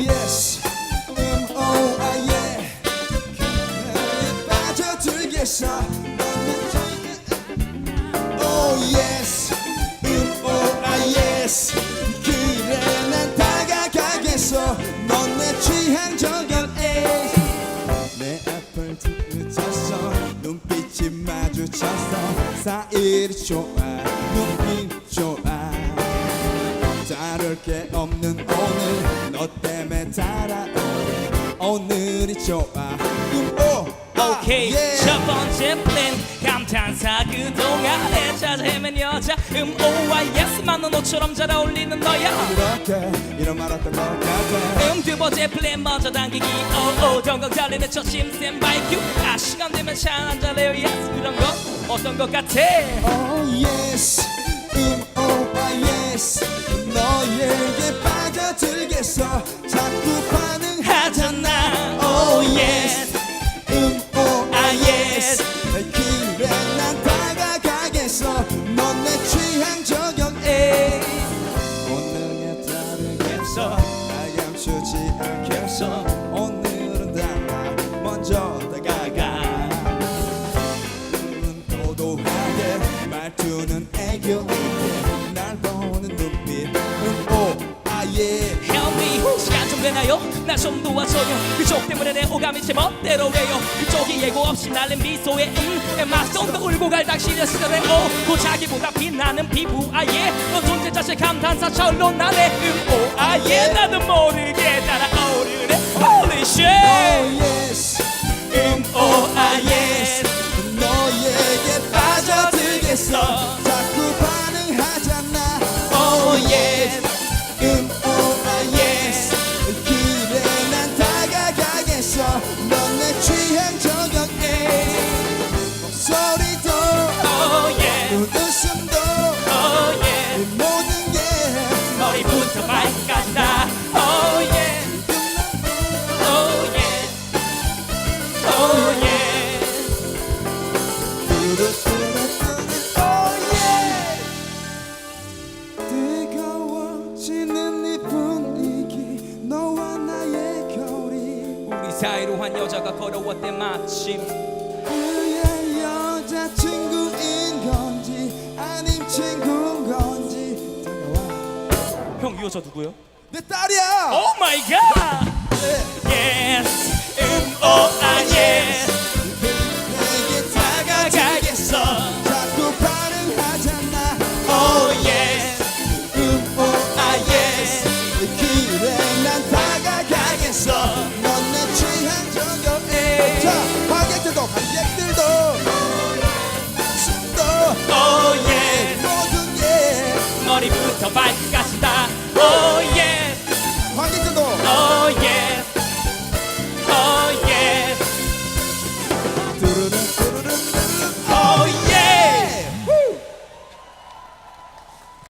yes M.O. 아 yeah 그녀에 빠져들겠어 Oh yes M.O. 아 yes 그래 난 다가가겠어 넌 내 취향 저격에 내 앞을 뒤늦었어 눈빛이 마주쳤어 사이를 좋아 눈빛 좋아 다를 게 없는 오늘 너 때문에 달아오네. 오늘이 좋아. 아, 오케이. 예. 첫 번째 플랜. 감탄사 그동안에 찾아 헤맨 여자. 음오와 예스만은 옷처럼 잘 어울리는 너야. 그렇게 이런 말 했던 것 같아 음두 번째 플랜 먼저 당기기. 오오 동강 달리는 첫 심센 바이큐. 아 시간 되면 차 한잔 해요. 예스 그런 거? 어떤 것 같아? Oh yes 빠 나요? 날좀 도와줘요 그쪽 때문에 내 오감이 제 멋대로 해요 그쪽이 예고 없이 날린 미소에 음 맞송도 울고 갈 당신의 시절에 오 고자기보다 빛나는 피부 아예 너 존재 자체 감탄사 절로 나네 음오 아예 나는 모르게 따 웃음도 Oh yeah. 모든 게 머리부터 발까지 다. Oh yeah. Oh yeah. Oh yeah. 뚜루뚜루뚜루 Oh yeah. 뜨거워지는 이 분위기 너와 나의 거리 우리 사이로 한 여자가 걸어왔대 마침 저 누구요? 내 딸이야. 오 마이 갓! Yes, M O I S. 내게 다가가겠어. 자꾸 반응하잖아. Oh yes, M O I S. 그래 난 다가가겠어. 넌 내 취향 저격해. 자 관객들도 관객들도 Oh yes, 모든 게 머리부터 발끝까지 다 Oh yeah. Oh yeah.